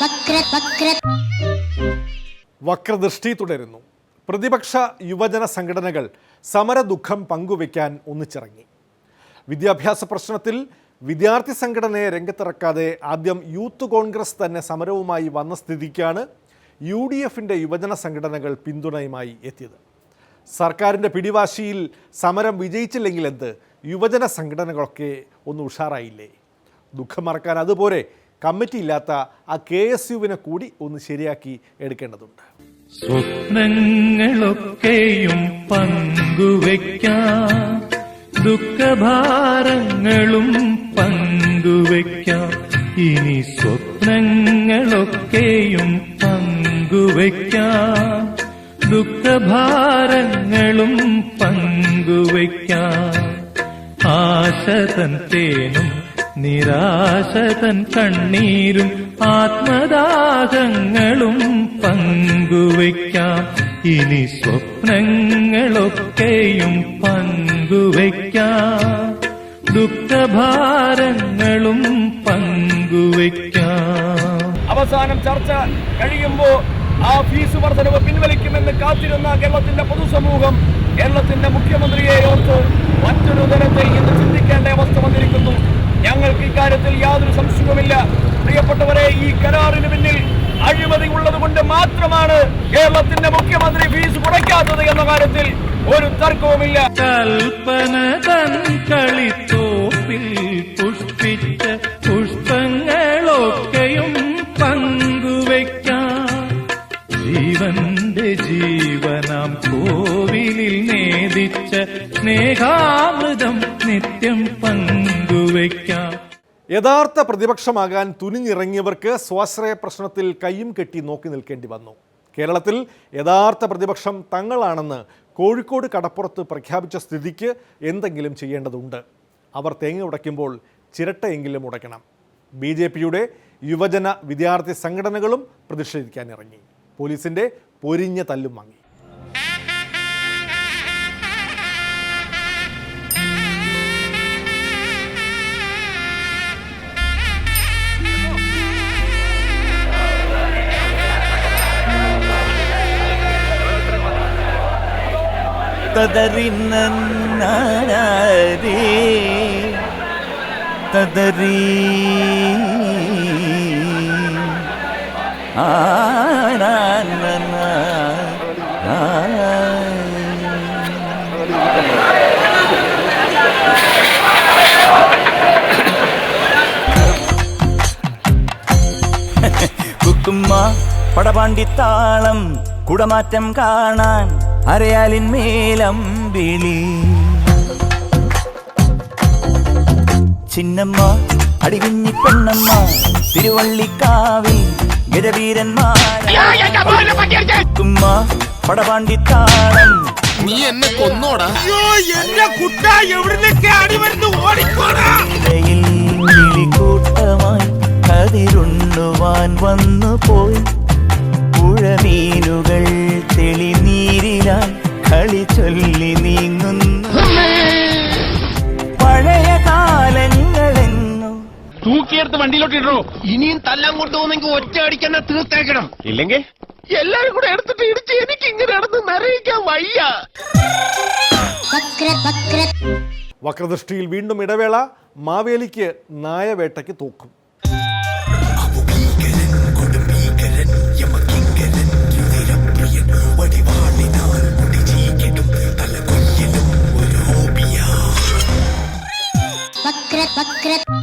വക്ര വക്ര വക്രദൃഷ്ടി തുടരുന്നു. പ്രതിപക്ഷ യുവജന സംഘടനകൾ സമരദുഃഖം പങ്കുവയ്ക്കാൻ ഒന്നിച്ചിറങ്ങി. വിദ്യാഭ്യാസ പ്രശ്നത്തിൽ വിദ്യാർത്ഥി സംഘടനയെ രംഗത്തിറക്കാതെ ആദ്യം യൂത്ത് കോൺഗ്രസ് തന്നെ സമരവുമായി വന്ന സ്ഥിതിക്കാണ് യു ഡി എഫിന്റെ യുവജന സംഘടനകൾ പിന്തുണയുമായി എത്തിയത്. സർക്കാരിന്റെ പിടിവാശിയിൽ സമരം വിജയിച്ചില്ലെങ്കിൽ എന്ത്? യുവജന സംഘടനകളൊക്കെ ഒന്ന് ഉഷാറായില്ലേ? ദുഃഖം മറക്കാൻ അതുപോലെ കമ്മിറ്റി ഇല്ലാത്ത ആ കെ എസ് യുവിനെ കൂടി ഒന്ന് ശരിയാക്കി എടുക്കേണ്ടതുണ്ട്. സ്വപ്നങ്ങളൊക്കെയും പങ്കുവെക്കാം ദുഃഖഭാരങ്ങളും പങ്കുവെക്കാം ഇനി സ്വപ്നങ്ങളൊക്കെയും പങ്കുവെക്കാം ദുഃഖഭാരങ്ങളും പങ്കുവെക്കാം ആശതൻ തേനും നിരാശതൻ കണ്ണീരും ആത്മദാഹങ്ങളും പങ്കുവയ്ക്കാം. ഇനി സ്വപ്നങ്ങളൊക്കെയും പങ്കുവയ്ക്കാം. ദുഃഖഭാരങ്ങളും പങ്കുവയ്ക്കാം. അവസാനം ചർച്ച കഴിയുമ്പോൾ ആ ഫീസ് വർധനവ് പിൻവലിക്കുമെന്ന് കാത്തിരുന്ന കേരളത്തിന്റെ പൊതുസമൂഹം കേരളത്തിന്റെ മുഖ്യമന്ത്രിയെ ഓർത്ത് മറ്റൊരു തരത്തിൽ ഇന്ന് ചിന്തിക്കേണ്ട അവസ്ഥ വന്നിരിക്കുന്നു. ഇക്കാര്യത്തിൽ യാതൊരു സംശയവുമില്ല. പ്രിയപ്പെട്ടവരെ ഈ കരാറിന് പിന്നിൽ അഴിമതി ഉള്ളത് കൊണ്ട് മാത്രമാണ് കേരളത്തിന്റെ മുഖ്യമന്ത്രി ഫീസ് കുറയ്ക്കാത്തത് എന്ന കാര്യത്തിൽ ഒരു തർക്കവുമില്ല. കൽപ്പന ജീവന്റെ ജീവനാം കോവിലിൽ നേദിച്ച സ്നേഹാമൃതം നിത്യം പങ്കുവയ്ക്കാം. യഥാർത്ഥ പ്രതിപക്ഷമാകാൻ തുനിഞ്ഞിറങ്ങിയവർക്ക് സ്വാശ്രയ പ്രശ്നത്തിൽ കൈയും കെട്ടി നോക്കി നിൽക്കേണ്ടി വന്നു. കേരളത്തിൽ യഥാർത്ഥ പ്രതിപക്ഷം തങ്ങളാണെന്ന് കോഴിക്കോട് കടപ്പുറത്ത് പ്രഖ്യാപിച്ച സ്ഥിതിക്ക് എന്തെങ്കിലും ചെയ്യേണ്ടതുണ്ട്. അവർ തേങ്ങ ഉടയ്ക്കുമ്പോൾ ചിരട്ടയെങ്കിലും ഉടയ്ക്കണം. ബി ജെ പിയുടെ യുവജന വിദ്യാർത്ഥി സംഘടനകളും പ്രതിഷേധിക്കാനിറങ്ങി പോലീസിന്റെ പൊരിഞ്ഞ തല്ലും വാങ്ങി തദറിനേ തദറി കുക്കുമ്മ പടപാണ്ടിത്താളം കുടമാറ്റം കാണാൻ. അരയാലിൻ മേലം വിളി ചിന്നമ്മ അടികുഞ്ഞി പെണ്ണമ്മ തിരുവള്ളിക്കാവിൽ ഗജവീരന്മാരുമ്മ പടപാണ്ടിത്താളം. നീ എന്നെ കൊന്നോടാ. ഇലയിൽ കൂട്ടമായി കതിരുണ്ണുവാൻ വന്നു. തൂക്കിയെടുത്ത് വണ്ടിയിലോട്ട് ഇടണോ? ഇനിയും തല്ലാൻ കൊണ്ടുപോകുന്നെങ്കിൽ ഒറ്റ അടിക്കന്നെ തീർത്തേക്കണം. ഇല്ലെങ്കിൽ? എല്ലാരും കൂടെ എടുത്തിട്ട് ഇടിച്ച് എനിക്ക് ഇങ്ങനെ നടന്ന് നിറയിക്കാൻ വയ്യ. വക്ര വക്ര. വക്രദൃഷ്ടിയിൽ വീണ്ടും ഇടവേള. മാവേലിക്ക് നായവേട്ടയ്ക്ക് തൂക്കും. വക്ര വക്ര.